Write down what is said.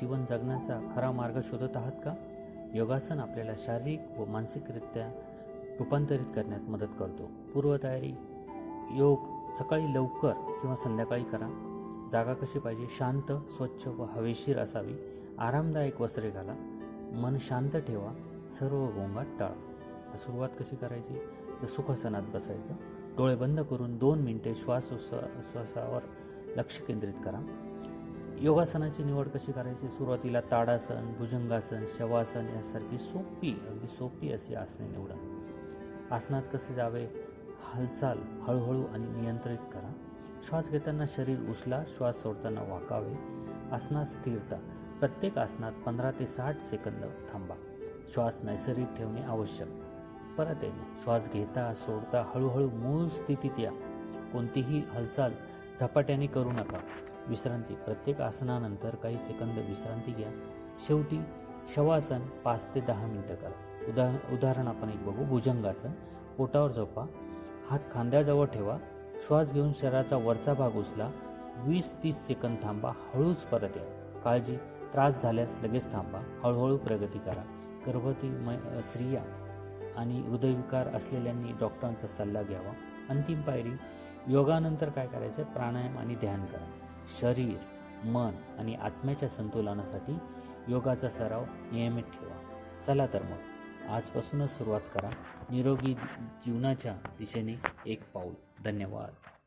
जीवन जगण्याचा खरा मार्ग शोधत आहात का? योगासन आपल्याला शारीरिक व मानसिकरित्या रूपांतरित करण्यात मदत करतो. पूर्वतयारी योग सकाळी लवकर किंवा संध्याकाळी करा. जागा कशी पाहिजे? शांत स्वच्छ व हवेशीर असावी. आरामदायक वस्त्रे घाला. मन शांत ठेवा. सर्व गोंगाट टाळा. तर सुरुवात कशी करायची? तर सुखासनात बसायचं. डोळे बंद करून दोन मिनिटे श्वास श्वासावर लक्ष केंद्रित करा. योगासनाची निवड कशी करायची? सुरुवातीला ताडासन भुजंगासन शवासन यासारखी सोपी अगदी सोपी अशी आसने निवडा. आसनात कसे जावे? हालचाल हळूहळू आणि नियंत्रित करा. श्वास घेताना शरीर उचला श्वास सोडताना वाकावे. आसनात स्थिरता. प्रत्येक आसनात पंधरा ते साठ सेकंद थांबा. श्वास नैसर्गिक ठेवणे आवश्यक. परत येणे. श्वास घेता सोडता हळूहळू मूळ स्थितीत या. कोणतीही हालचाल झपाट्याने करू नका. विश्रांती. प्रत्येक आसनानंतर काही सेकंद विश्रांती घ्या. शेवटी शवासन पाच ते दहा मिनटं करा. उदा उदाहरण आपण एक बघू. भुजंगासन पोटावर झोपा. हात खांद्याजवळ ठेवा. श्वास घेऊन शरीराचा वरचा भाग उचला. वीस तीस सेकंद थांबा. हळूच परत या. काळजी त्रास झाल्यास लगेच थांबा. हळूहळू प्रगती करा. गर्भवती मै स्त्रिया आणि हृदयविकार असलेल्यांनी डॉक्टरांचा सल्ला घ्यावा. अंतिम पायरी योगानंतर काय करायचं? प्राणायाम आणि ध्यान करा. शरीर मन आणि आत्म्याच्या संतुलनासाठी योगाचा सराव नियमित ठेवा. चला तर मग आजपासूनच सुरुवात करा. निरोगी जीवनाच्या दिशेने एक पाऊल. धन्यवाद.